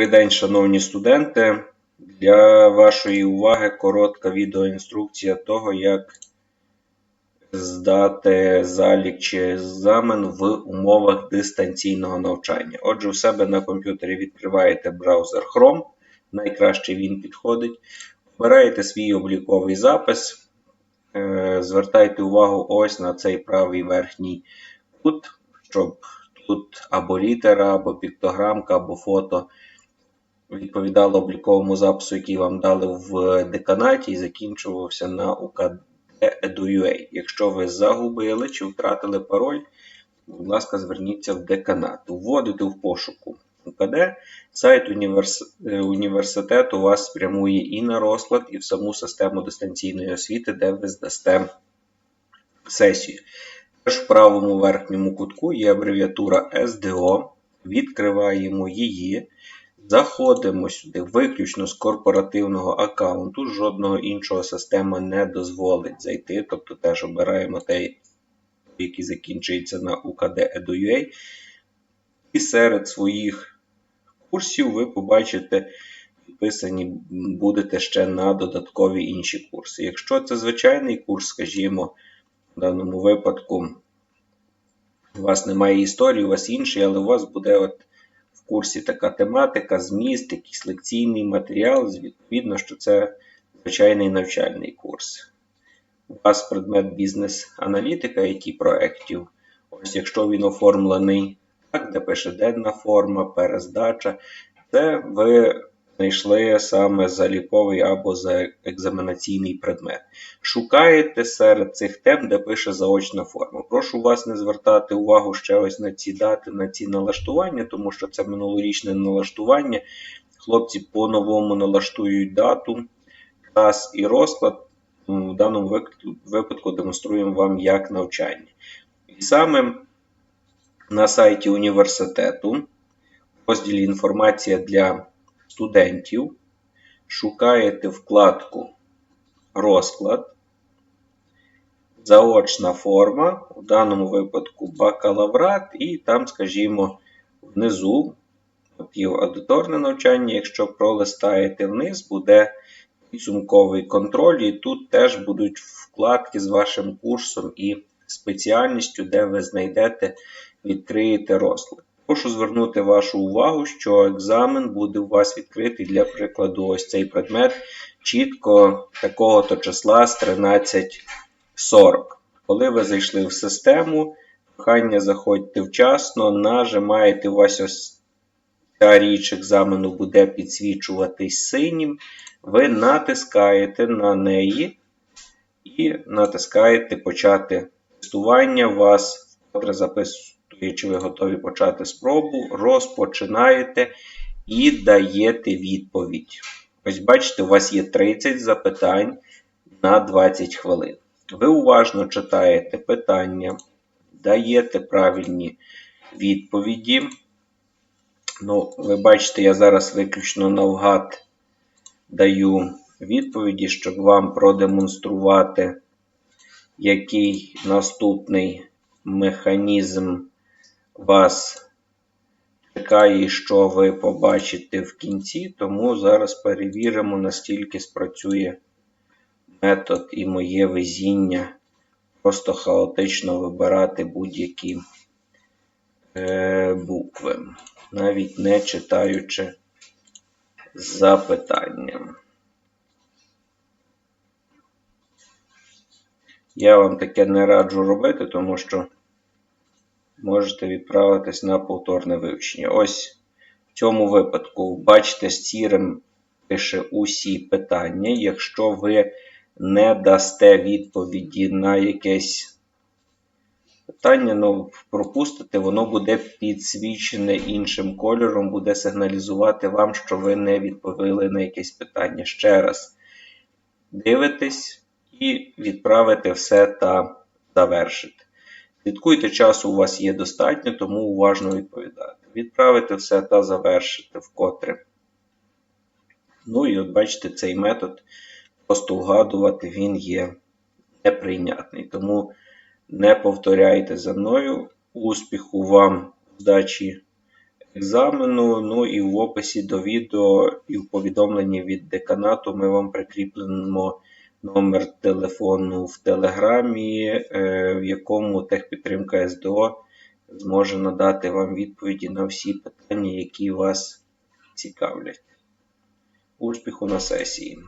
Добрий день, шановні студенти. Для вашої уваги коротка відеоінструкція того, як здати залік чи екзамен в умовах дистанційного навчання. Отже, у себе на комп'ютері відкриваєте браузер Chrome, найкраще він підходить. Обираєте свій обліковий запис, е, звертайте увагу ось на цей правий верхній кут, щоб тут або літера, або піктограмка, або фото відповідало обліковому запису, який вам дали в деканаті, і закінчувався на UKD.edu.ua. Якщо ви загубили чи втратили пароль, будь ласка, зверніться в деканат. Вводите в пошуку УКД, сайт універс... університету вас спрямує і на розклад, і в саму систему дистанційної освіти, де ви здасте сесію. Теж в правому верхньому кутку є абревіатура SDO. Відкриваємо її. Заходимо сюди виключно з корпоративного аккаунту, жодного іншого система не дозволить зайти. Тобто теж обираємо той, який закінчується на UKD.edu.ua. І серед своїх курсів ви побачите, підписані будете ще на додаткові інші курси. Якщо це звичайний курс, скажімо, в даному випадку у вас немає історії, у вас інший, але у вас буде от курсі така тематика, зміст, якийсь лекційний матеріал. Відповідно, що це звичайний навчальний курс. У вас предмет бізнес-аналітика які проєктів. Ось якщо він оформлений, так, де пише денна форма, перездача, це ви знайшли саме заліковий або за екзаменаційний предмет. Шукаєте серед цих тем, де пише заочна форма. Прошу вас не звертати увагу ще ось на ці дати, на ці налаштування, тому що це минулорічне налаштування. Хлопці по-новому налаштують дату, час і розклад. В даному випадку демонструємо вам як навчання. І саме на сайті університету, в розділі інформація для студентів, шукаєте вкладку Розклад, заочна форма, в даному випадку бакалаврат, і там, скажімо, внизу от аудиторне навчання, якщо пролистаєте вниз, буде підсумковий контроль, і тут теж будуть вкладки з вашим курсом і спеціальністю, де ви знайдете, відкриєте розклад. Прошу звернути вашу увагу, що екзамен буде у вас відкритий для прикладу, ось цей предмет чітко такого-то числа з 13.40. Коли ви зайшли в систему, прохання заходьте вчасно, нажимаєте у вас ось ця річ екзамену буде підсвічуватись синім. Ви натискаєте на неї і натискаєте почати тестування. Вас вкотре записує чи ви готові почати спробу, розпочинаєте і даєте відповідь. Ось бачите, у вас є 30 запитань на 20 хвилин. Ви уважно читаєте питання, даєте правильні відповіді. Ну, Ви бачите, я зараз виключно навгад даю відповіді, щоб вам продемонструвати, який наступний механізм вас чекає, що ви побачите в кінці, тому зараз перевіримо, наскільки спрацює метод і моє везіння. Просто хаотично вибирати будь-які е, букви, навіть не читаючи запитання. Я вам таке не раджу робити, тому що можете відправитись на повторне вивчення. Ось в цьому випадку, бачите, з сірим пише усі питання. Якщо ви не дасте відповіді на якесь питання, ну, пропустите, воно буде підсвічене іншим кольором, буде сигналізувати вам, що ви не відповіли на якесь питання. Ще раз дивитесь і відправите все та завершите. Слідкуйте, часу у вас є достатньо, тому уважно відповідати. Відправити все та завершити вкотре. Ну і от бачите, цей метод просто вгадувати, він є неприйнятний. Тому не повторяйте за мною. Успіху вам здачі екзамену. Ну і в описі до відео і в повідомленні від деканату ми вам прикріпимо номер телефону в Телеграмі, е, в якому техпідтримка СДО зможе надати вам відповіді на всі питання, які вас цікавлять. Успіху на сесії!